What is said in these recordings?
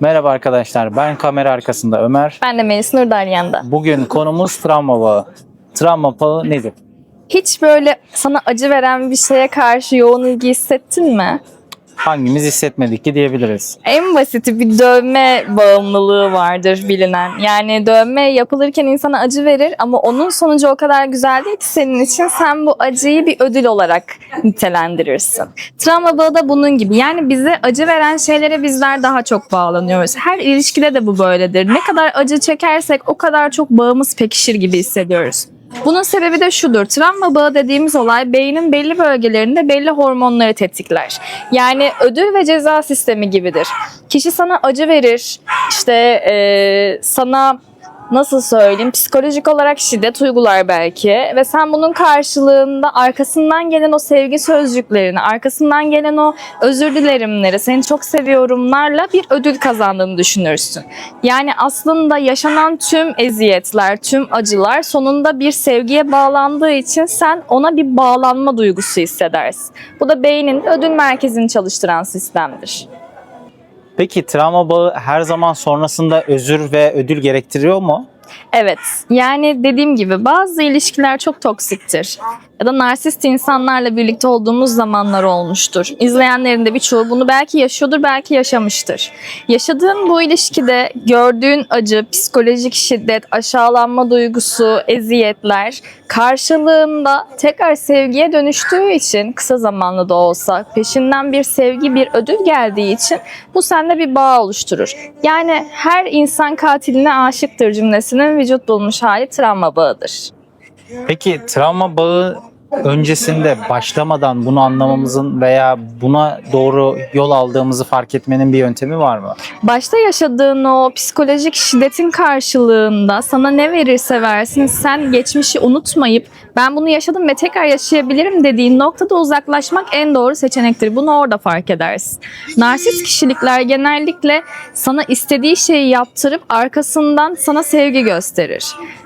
Merhaba arkadaşlar, ben kamera arkasında Ömer. Ben de Melis Nurdaryan'da. Bugün konumuz travma bağı. Travma bağı nedir? Hiç böyle sana acı veren bir şeye karşı yoğun ilgi hissettin mi? Hangimiz hissetmedik ki diyebiliriz. En basiti bir dövme bağımlılığı vardır bilinen. Yani dövme yapılırken insana acı verir ama onun sonucu o kadar güzel değil ki senin için sen bu acıyı bir ödül olarak nitelendirirsin. Travma bağı da bunun gibi. Yani bize acı veren şeylere bizler daha çok bağlanıyoruz. Her ilişkide de bu böyledir. Ne kadar acı çekersek o kadar çok bağımız pekişir gibi hissediyoruz. Bunun sebebi de şudur. Travma bağı dediğimiz olay beynin belli bölgelerinde belli hormonları tetikler. Yani ödül ve ceza sistemi gibidir. Kişi sana acı verir, işte eee, sana nasıl söyleyeyim psikolojik olarak şiddet uygular belki ve sen bunun karşılığında arkasından gelen o sevgi sözcüklerini, arkasından gelen o özür dilerimleri, seni çok seviyorumlarla bir ödül kazandığını düşünürsün. Yani aslında yaşanan tüm eziyetler, tüm acılar sonunda bir sevgiye bağlandığı için sen ona bir bağlanma duygusu hissedersin. Bu da beynin ödül merkezini çalıştıran sistemdir. Peki travma bağı her zaman sonrasında özür ve ödül gerektiriyor mu? Evet. Yani dediğim gibi bazı ilişkiler çok toksiktir. Ya da narsist insanlarla birlikte olduğumuz zamanlar olmuştur. İzleyenlerin de birçoğu bunu belki yaşıyordur, belki yaşamıştır. Yaşadığın bu ilişkide gördüğün acı, psikolojik şiddet, aşağılanma duygusu, eziyetler karşılığında tekrar sevgiye dönüştüğü için kısa zamanlı da olsa peşinden bir sevgi, bir ödül geldiği için bu sende bir bağ oluşturur. Yani her insan katiline aşıktır cümlesinin vücut bulmuş hali travma bağıdır. Peki travma bağı öncesinde başlamadan bunu anlamamızın veya buna doğru yol aldığımızı fark etmenin bir yöntemi var mı? Başta yaşadığın o psikolojik şiddetin karşılığında sana ne verirse versin sen geçmişi unutmayıp ben bunu yaşadım ve tekrar yaşayabilirim dediğin noktada uzaklaşmak en doğru seçenektir. Bunu orada fark edersin. Narsist kişilikler genellikle sana istediği şeyi yaptırıp arkasından sana sevgi gösterir.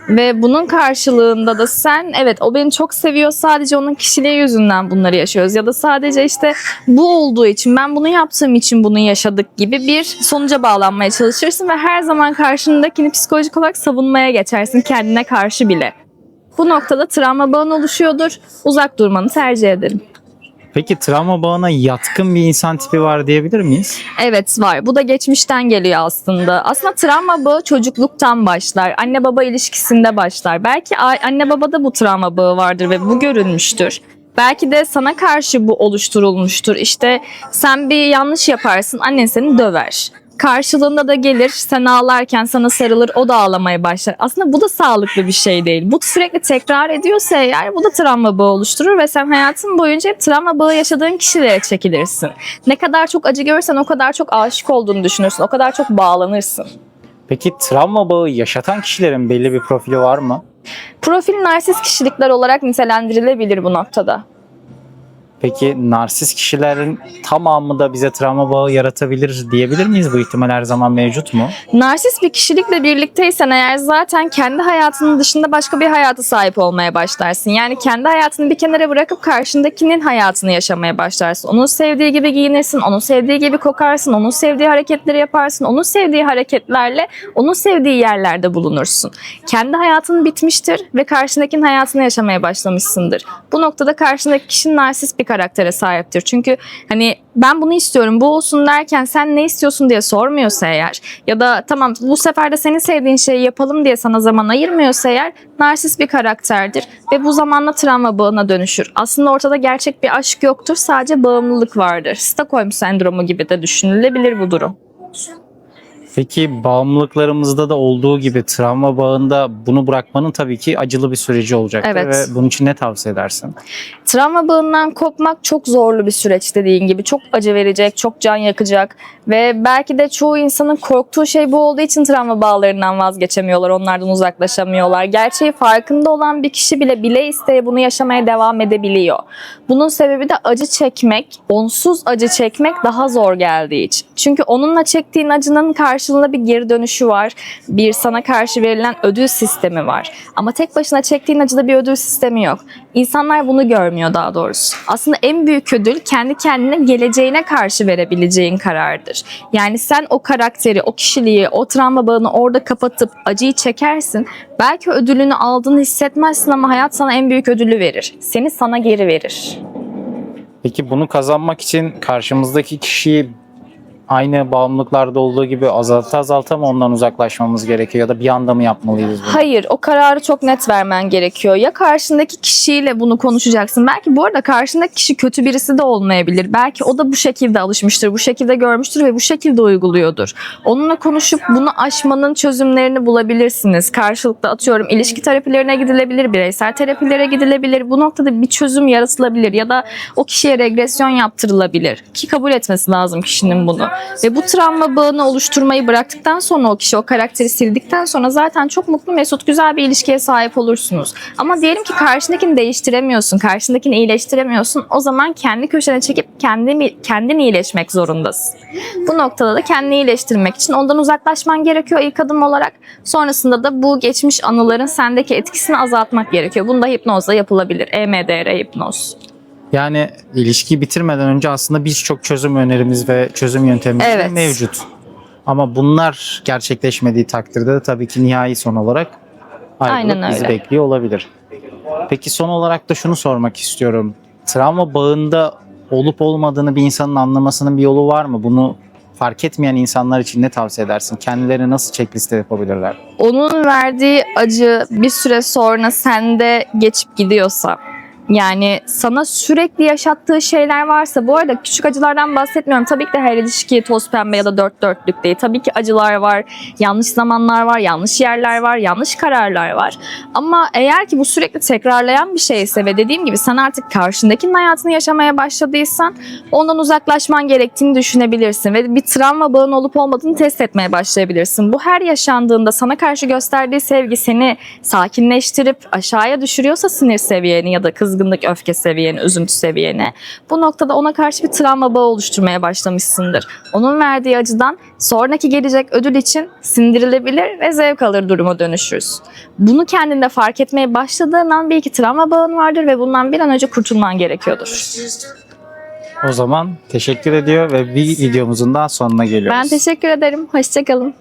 Ve bunun karşılığında da sen evet o beni çok seviyor sadece onun kişiliği yüzünden bunları yaşıyoruz. Ya da sadece işte bu olduğu için ben bunu yaptığım için bunu yaşadık gibi bir sonuca bağlanmaya çalışırsın ve her zaman karşındakini psikolojik olarak savunmaya geçersin kendine karşı bile. Bu noktada travma bağın oluşuyordur. Uzak durmanı tercih ederim. Peki travma bağına yatkın bir insan tipi var diyebilir miyiz? Evet var. Bu da geçmişten geliyor aslında. Aslında travma bağı çocukluktan başlar. Anne baba ilişkisinde başlar. Belki anne babada bu travma bağı vardır ve bu görülmüştür. Belki de sana karşı bu oluşturulmuştur. İşte sen bir yanlış yaparsın, annen seni döver. Karşılığında da gelir, sen ağlarken sana sarılır, o da ağlamaya başlar. Aslında bu da sağlıklı bir şey değil. Bu sürekli tekrar ediyorsa eğer bu da travma bağı oluşturur ve sen hayatın boyunca hep travma bağı yaşadığın kişilere çekilirsin. Ne kadar çok acı görürsen o kadar çok aşık olduğunu düşünürsün, o kadar çok bağlanırsın. Peki travma bağı yaşatan kişilerin belli bir profili var mı? Profil narsist kişilikler olarak nitelendirilebilir bu noktada. Peki narsist kişilerin tamamı da bize travma bağı yaratabilir diyebilir miyiz? Bu ihtimal her zaman mevcut mu? Narsist bir kişilikle birlikteysen eğer zaten kendi hayatının dışında başka bir hayata sahip olmaya başlarsın. Yani kendi hayatını bir kenara bırakıp karşındakinin hayatını yaşamaya başlarsın. Onun sevdiği gibi giyinirsin, onun sevdiği gibi kokarsın, onun sevdiği hareketleri yaparsın, onun sevdiği hareketlerle onun sevdiği yerlerde bulunursun. Kendi hayatın bitmiştir ve karşındakinin hayatını yaşamaya başlamışsındır. Bu noktada karşındaki kişi narsist bir karaktere sahiptir. Çünkü hani ben bunu istiyorum, bu olsun derken sen ne istiyorsun diye sormuyorsa eğer ya da tamam bu sefer de senin sevdiğin şeyi yapalım diye sana zaman ayırmıyorsa eğer narsist bir karakterdir ve bu zamanla travma bağına dönüşür. Aslında ortada gerçek bir aşk yoktur, sadece bağımlılık vardır. Stockholm sendromu gibi de düşünülebilir bu durum. Peki bağımlılıklarımızda da olduğu gibi travma bağında bunu bırakmanın tabii ki acılı bir süreci olacaktır Evet. ve bunun için ne tavsiye edersin? Travma bağından kopmak çok zorlu bir süreç dediğin gibi. Çok acı verecek, çok can yakacak ve belki de çoğu insanın korktuğu şey bu olduğu için travma bağlarından vazgeçemiyorlar, onlardan uzaklaşamıyorlar. Gerçeği farkında olan bir kişi bile bile isteye bunu yaşamaya devam edebiliyor. Bunun sebebi de acı çekmek, onsuz acı çekmek daha zor geldiği için. Çünkü onunla çektiğin acının karşı karşılığında bir geri dönüşü var. Bir sana karşı verilen ödül sistemi var. Ama tek başına çektiğin acıda bir ödül sistemi yok. İnsanlar bunu görmüyor daha doğrusu. Aslında en büyük ödül kendi kendine geleceğine karşı verebileceğin karardır. Yani sen o karakteri, o kişiliği, o travma bağını orada kapatıp acıyı çekersin. Belki ödülünü aldığını hissetmezsin ama hayat sana en büyük ödülü verir. Seni sana geri verir. Peki bunu kazanmak için karşımızdaki kişiyi aynı bağımlılıklarda olduğu gibi azalta azalta mı ondan uzaklaşmamız gerekiyor ya da bir anda mı yapmalıyız bunu? Hayır, o kararı çok net vermen gerekiyor. Ya karşındaki kişiyle bunu konuşacaksın. Belki bu arada karşındaki kişi kötü birisi de olmayabilir. Belki o da bu şekilde alışmıştır, bu şekilde görmüştür ve bu şekilde uyguluyordur. Onunla konuşup bunu aşmanın çözümlerini bulabilirsiniz. Karşılıklı atıyorum ilişki terapilerine gidilebilir, bireysel terapilere gidilebilir. Bu noktada bir çözüm yaratılabilir ya da o kişiye regresyon yaptırılabilir. Ki kabul etmesi lazım kişinin bunu. Ve bu travma bağını oluşturmayı bıraktıktan sonra o kişi o karakteri sildikten sonra zaten çok mutlu mesut güzel bir ilişkiye sahip olursunuz. Ama diyelim ki karşındakini değiştiremiyorsun, karşındakini iyileştiremiyorsun. O zaman kendi köşene çekip kendini, kendin iyileşmek zorundasın. Bu noktada da kendini iyileştirmek için ondan uzaklaşman gerekiyor ilk adım olarak. Sonrasında da bu geçmiş anıların sendeki etkisini azaltmak gerekiyor. Bunu da hipnozla yapılabilir. EMDR hipnoz. Yani ilişkiyi bitirmeden önce aslında birçok çözüm önerimiz ve çözüm yöntemimiz Evet. mevcut. Ama bunlar gerçekleşmediği takdirde de tabii ki nihai son olarak ayrılık bizi bekliyor olabilir. Peki son olarak da şunu sormak istiyorum. Travma bağında olup olmadığını bir insanın anlamasının bir yolu var mı? Bunu fark etmeyen insanlar için ne tavsiye edersin? Kendilerine nasıl checkliste yapabilirler? onun verdiği acı bir süre sonra sende geçip gidiyorsa yani sana sürekli yaşattığı şeyler varsa bu arada küçük acılardan bahsetmiyorum. Tabii ki de her ilişki toz pembe ya da dört dörtlük değil. Tabii ki acılar var, yanlış zamanlar var, yanlış yerler var, yanlış kararlar var. Ama eğer ki bu sürekli tekrarlayan bir şeyse ve dediğim gibi sen artık karşındakinin hayatını yaşamaya başladıysan ondan uzaklaşman gerektiğini düşünebilirsin ve bir travma bağın olup olmadığını test etmeye başlayabilirsin. Bu her yaşandığında sana karşı gösterdiği sevgi seni sakinleştirip aşağıya düşürüyorsa sinir seviyeni ya da kızgınlık, öfke seviyeni, üzüntü seviyeni bu noktada ona karşı bir travma bağı oluşturmaya başlamışsındır. Onun verdiği acıdan sonraki gelecek ödül için sindirilebilir ve zevk alır duruma dönüşürüz. Bunu kendinde fark etmeye başladığın an belki travma bağın vardır ve bundan bir an önce kurtulman gerekiyordur. O zaman teşekkür ediyor ve bir videomuzun daha sonuna geliyoruz. Ben teşekkür ederim. Hoşçakalın.